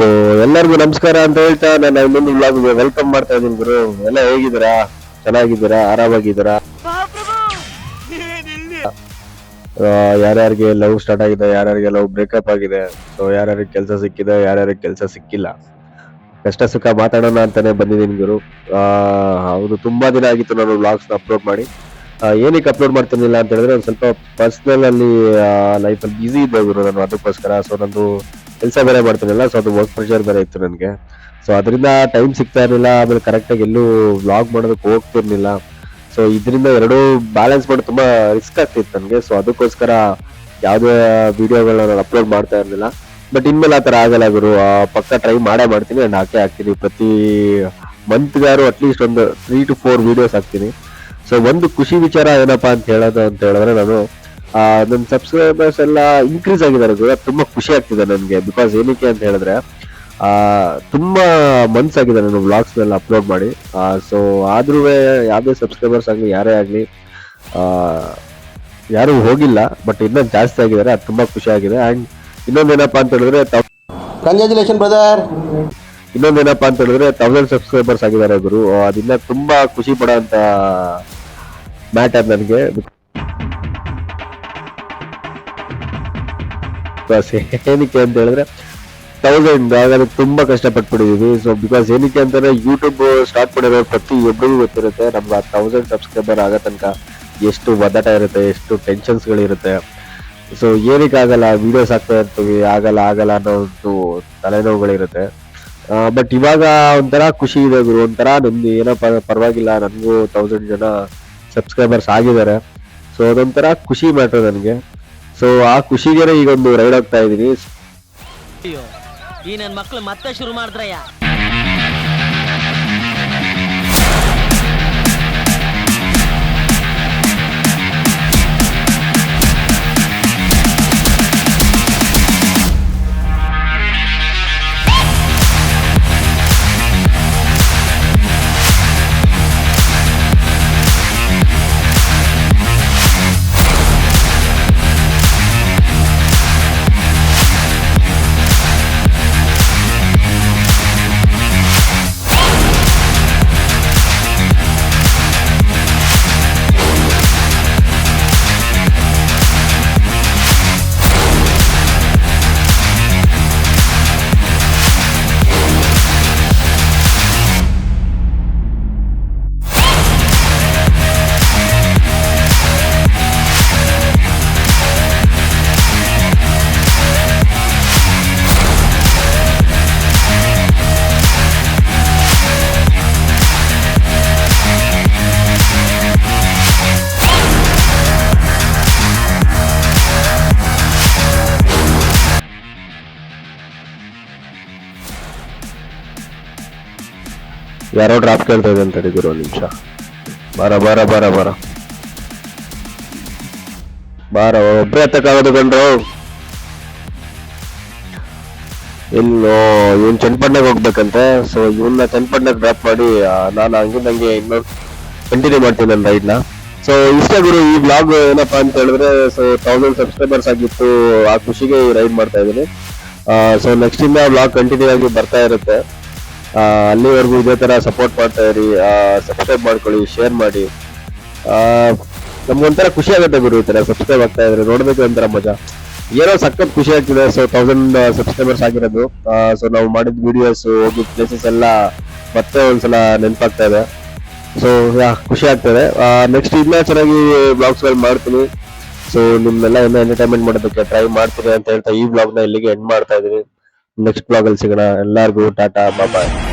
So ಎಲ್ಲರಿಗೂ ನಮಸ್ಕಾರ ಅಂತ ಹೇಳ್ತಾ ನಾನು ಇನ್ನೊಂದು ಬ್ಲಾಗ್ಗೆ ವೆಲ್ಕಮ್ ಮಾಡ್ತಾ ಇದ್ದೀನಿ ಗುರು. ಎಲ್ಲ ಹೇಗಿದ್ದೀರಾ? ಚೆನ್ನಾಗಿದ್ದೀರಾ? ಆರಾಮಾಗಿದ್ದೀರಾ? ಯಾರ್ಯಾರಿಗೆ ಲವ್ ಸ್ಟಾರ್ಟ್ ಆಗಿದೆ ಯಾರ್ಯಾರಿಗೆ ಲವ್ ಬ್ರೇಕಪ್ ಆಗಿದೆ ಸೊ ಯಾರ್ಯಾರಿಗೆ ಕೆಲಸ ಸಿಕ್ಕಿದೆ ಯಾರ್ಯಾರಿಗೆ ಕೆಲಸ ಸಿಕ್ಕಿಲ್ಲ. ಕಷ್ಟ ಸುಖ ಮಾತಾಡೋಣ ಅಂತಾನೆ ಬಂದಿದ್ದೀನಿ ಗುರು. ಆ, ಹೌದು ತುಂಬಾ ದಿನ ಆಗಿತ್ತು ನಾನು ವ್ಲಾಗ್ಸ್ ಅಪ್ಲೋಡ್ ಮಾಡಿ. ಏನಕ್ಕೆ ಅಪ್ಲೋಡ್ ಮಾಡ್ತಿರ್ಲಿಲ್ಲ ಅಂತ ಹೇಳಿದ್ರೆ ಒಂದು ಸ್ವಲ್ಪ ಪರ್ಸನಲ್ ಅಲ್ಲಿ ಲೈಫಲ್ಲಿ ಬ್ಯುಸಿ ಇದ್ದೆ ಗುರು ನಾನು ಅದಕ್ಕೋಸ್ಕರ. ಸೊ ನಂದು ಕೆಲಸ ಬೇರೆ ಮಾಡ್ತೀನಲ್ಲ ಸೊ ಅದು ವರ್ಕ್ ಪ್ರೆಷರ್ ಬೇರೆ ಇತ್ತು ನನಗೆ. ಸೊ ಅದರಿಂದ ಟೈಮ್ ಸಿಗ್ತಾ ಇರಲಿಲ್ಲ, ಆಮೇಲೆ ಕರೆಕ್ಟಾಗಿ ಎಲ್ಲೂ ವ್ಲಾಗ್ ಮಾಡೋದಕ್ಕೆ ಹೋಗ್ತಿರ್ಲಿಲ್ಲ. ಸೊ ಇದರಿಂದ ಎರಡೂ ಬ್ಯಾಲೆನ್ಸ್ ಮಾಡೋದು ತುಂಬ ರಿಸ್ಕ್ ಆಗ್ತಿತ್ತು ನನಗೆ. ಸೊ ಅದಕ್ಕೋಸ್ಕರ ಯಾವುದೇ ವಿಡಿಯೋಗಳನ್ನ ನಾನು ಅಪ್ಲೋಡ್ ಮಾಡ್ತಾ ಇರಲಿಲ್ಲ. ಬಟ್ ಇನ್ಮೇಲೆ ಆ ಥರ ಆಗಲ್ಲ ಗುರು. ಪಕ್ಕ ಟ್ರೈ ಮಾಡೇ ಮಾಡ್ತೀನಿ ಆ್ಯಂಡ್ ಹಾಕೇ ಹಾಕ್ತೀನಿ. ಪ್ರತಿ ಮಂತ್ಗಾರು ಅಟ್ಲೀಸ್ಟ್ ಒಂದು ತ್ರೀ ಟು ಫೋರ್ ವೀಡಿಯೋಸ್ ಹಾಕ್ತೀನಿ. ಸೊ ಒಂದು ಖುಷಿ ವಿಚಾರ ಏನಪ್ಪಾ ಅಂತ ಹೇಳೋದು ಅಂತ ಹೇಳಿದ್ರೆ ನಾನು ನನ್ನ ಸಬ್ಸ್ಕ್ರೈಬರ್ಸ್ ಎಲ್ಲ ಇನ್ಕ್ರೀಸ್ ಆಗಿದ್ದಾರೆ ಗುರು ಅದು ತುಂಬಾ ಖುಷಿ ಆಗ್ತಿದೆ ನನಗೆ. ಬಿಕಾಸ್ ಏನಕ್ಕೆ ಅಂತ ಹೇಳಿದ್ರೆ ಆ, ತುಂಬಾ ಮನ್ಸ್ ಆಗಿದೆ ನಾನು ವ್ಲಾಗ್ಸ್ ಎಲ್ಲ ಅಪ್ಲೋಡ್ ಮಾಡಿ. ಸೊ ಆದ್ರೂ ಯಾವುದೇ ಸಬ್ಸ್ಕ್ರೈಬರ್ಸ್ ಆಗಲಿ ಯಾರೇ ಆಗಲಿ ಯಾರು ಹೋಗಿಲ್ಲ ಬಟ್ ಇನ್ನೊಂದು ಜಾಸ್ತಿ ಆಗಿದ್ದಾರೆ ಅದು ತುಂಬಾ ಖುಷಿ ಆಗಿದೆ. ಅಂಡ್ ಇನ್ನೊಂದೇನಪ್ಪ ಅಂತ ಹೇಳಿದ್ರೆ ಕಂಗ್ರಾಚುಲೇಷನ್ ಕಂಗ್ರ್ಯಾಚುಲೇಷನ್ ಬ್ರದರ್ ಇನ್ನೊಂದೇನಪ್ಪ ಅಂತ ಹೇಳಿದ್ರೆ ತೌಸಂಡ್ ಸಬ್ಸ್ಕ್ರೈಬರ್ಸ್ ಆಗಿದ್ದಾರೆ ಗುರು. ಅದನ್ನ ತುಂಬಾ ಖುಷಿ ಪಡೋಂತ ಮ್ಯಾಟರ್ ನನಗೆ. ಏನಕ್ಕೆ ಅಂತ ಹೇಳಿದ್ರೆ, ತೌಸಂಡ್ ಆಗೋದು ತುಂಬಾ ಕಷ್ಟಪಟ್ಬಿಟ್ಟಿದೀವಿ. ಸೊ ಬಿಕಾಸ್ ಏನಕ್ಕೆ ಅಂತಂದ್ರೆ ಯೂಟ್ಯೂಬ್ ಸ್ಟಾರ್ಟ್ ಮಾಡಿರೋ ಪ್ರತಿ ಒಬ್ಬರಿಗೂ ಗೊತ್ತಿರುತ್ತೆ, ನಮ್ಗೆ ಆ ತೌಸಂಡ್ ಸಬ್ಸ್ಕ್ರೈಬರ್ ಆಗೋ ತನಕ ಎಷ್ಟು ಒದಾಟ ಇರುತ್ತೆ, ಎಷ್ಟು ಟೆನ್ಷನ್ಸ್ ಗಳಿರುತ್ತೆ ಸೊ ಏನಕ್ಕೆ ಆಗಲ್ಲ ವಿಡಿಯೋಸ್ ಹಾಕ್ತಾ ಇರ್ತೀವಿ, ಆಗಲ್ಲ ಆಗಲ್ಲ ಅನ್ನೋ ಒಂದು ತಲೆನೋವುಗಳಿರುತ್ತೆ. ಬಟ್ ಇವಾಗ ಒಂಥರ ಖುಷಿ ಇದೆ ಗುರು, ಒಂಥರ ನಮ್ದು ಏನೋ ಪರವಾಗಿಲ್ಲ, ನನಗೂ ತೌಸಂಡ್ ಜನ ಸಬ್ಸ್ಕ್ರೈಬರ್ಸ್ ಆಗಿದ್ದಾರೆ. ಸೊ ಅದೊಂಥರ ಖುಷಿ ಮಾಡ್ತದೆ ನನಗೆ. ಸೊ ಆ ಖುಷಿಗೆ ಈಗ ಒಂದು ರೈಡ್ ಹೋಗ್ತಾ ಇದೀನಿ ಈ ನನ್ನ ಮಕ್ಳು ಮತ್ತೆ ಶುರು ಮಾಡಿದ್ರಯ್ಯ. ಯಾರೋ ಡ್ರಾಪ್ ಕೇಳ್ತಾ ಇದೆ ಅಂತ ಹೇಳಿದ್ರು, ಒಂದು ನಿಮಿಷ. ಬರ ಬರ ಬರ ಬರ. ಬಾರ ಒಬ್ಬರೇ ಹತ್ತಕ್ಕಾಗೋದು ಕಂಡ್ರು ಇನ್ನು ಇವನ್ ಚನ್ನಪಟ್ಟಣಕ್ಕೆ ಹೋಗ್ಬೇಕಂತೆ. ಸೊ ಇವನ್ನ ಚನ್ನಪಟ್ಟಣಕ್ಕೆ ಡ್ರಾಪ್ ಮಾಡಿ ನಾನು ಹಂಗೆ ಇನ್ನು ಕಂಟಿನ್ಯೂ ಮಾಡ್ತೀನಿ ನನ್ನ ರೈಡ್ನ ಸೊ ಇಷ್ಟ ಗುರು, ಈ ಬ್ಲಾಗ್ ಏನಪ್ಪಾ ಅಂತ ಹೇಳಿದ್ರೆ ಸೊ ತೌಸಂಡ್ ಸಬ್ಸ್ಕ್ರೈಬರ್ಸ್ ಆಗಿತ್ತು. ಆ ಖುಷಿಗೆ ರೈಡ್ ಮಾಡ್ತಾ ಇದ್ದೀನಿ. ಸೊ ನೆಕ್ಸ್ಟ್ ಇಂದ ಬ್ಲಾಗ್ ಕಂಟಿನ್ಯೂ ಆಗಿ ಬರ್ತಾ ಇರುತ್ತೆ. ಅಲ್ಲಿವರೆಗೂ ಇದೇ ತರ ಸಪೋರ್ಟ್ ಮಾಡ್ತಾ ಇರಿ ಸಬ್ಸ್ಕ್ರೈಬ್ ಮಾಡ್ಕೊಳ್ಳಿ ಶೇರ್ ಮಾಡಿ. ಆ, ನಮ್ಗೊಂಥರ ಖುಷಿ ಆಗುತ್ತೆ ಗುರು ಈ ತರ ಸಬ್ಸ್ಕ್ರೈಬ್ ಆಗ್ತಾ ಇದ್ರೆ ನೋಡ್ಬೇಕು ಒಂಥರ ಮಜಾ. ಏನೋ ಸಖತ್ ಖುಷಿ ಆಗ್ತಿದೆ ಸೊ ತೌಸಂಡ್ ಸಬ್ಸ್ಕ್ರೈಬರ್ಸ್ ಆಗಿರೋದು. ಸೊ ನಾವು ಮಾಡಿದ ವಿಡಿಯೋಸ್ ಹೋಗಿದ್ ಪ್ಲೇಸಸ್ ಎಲ್ಲ ಮತ್ತೆ ಒಂದ್ಸಲ ನೆನಪಾಗ್ತಾ ಇದೆ. ಸೊ ಖುಷಿ ಆಗ್ತದೆ. ನೆಕ್ಸ್ಟ್ ಇನ್ನೂ ಚೆನ್ನಾಗಿ ಬ್ಲಾಗ್ಸ್ಗಳು ಮಾಡ್ತೀನಿ. ಸೊ ನಿಮ್ಮೆಲ್ಲ ಇನ್ನೂ ಎಂಟರ್ಟೈನ್ಮೆಂಟ್ ಮಾಡೋದಕ್ಕೆ ಟ್ರೈ ಮಾಡ್ತೀನಿ ಅಂತ ಹೇಳ್ತಾ ಈ ಬ್ಲಾಗ್ನ ಇಲ್ಲಿಗೆ ಎಂಡ್ ಮಾಡ್ತಾ ಇದೀನಿ ನೆಕ್ಸ್ಟ್ ಬ್ಲಾಗ್ ಅಲ್ಲಿ ಸಿಗೋಣ. ಎಲ್ಲರಿಗೂ ಟಾಟಾ ಬಾಯ್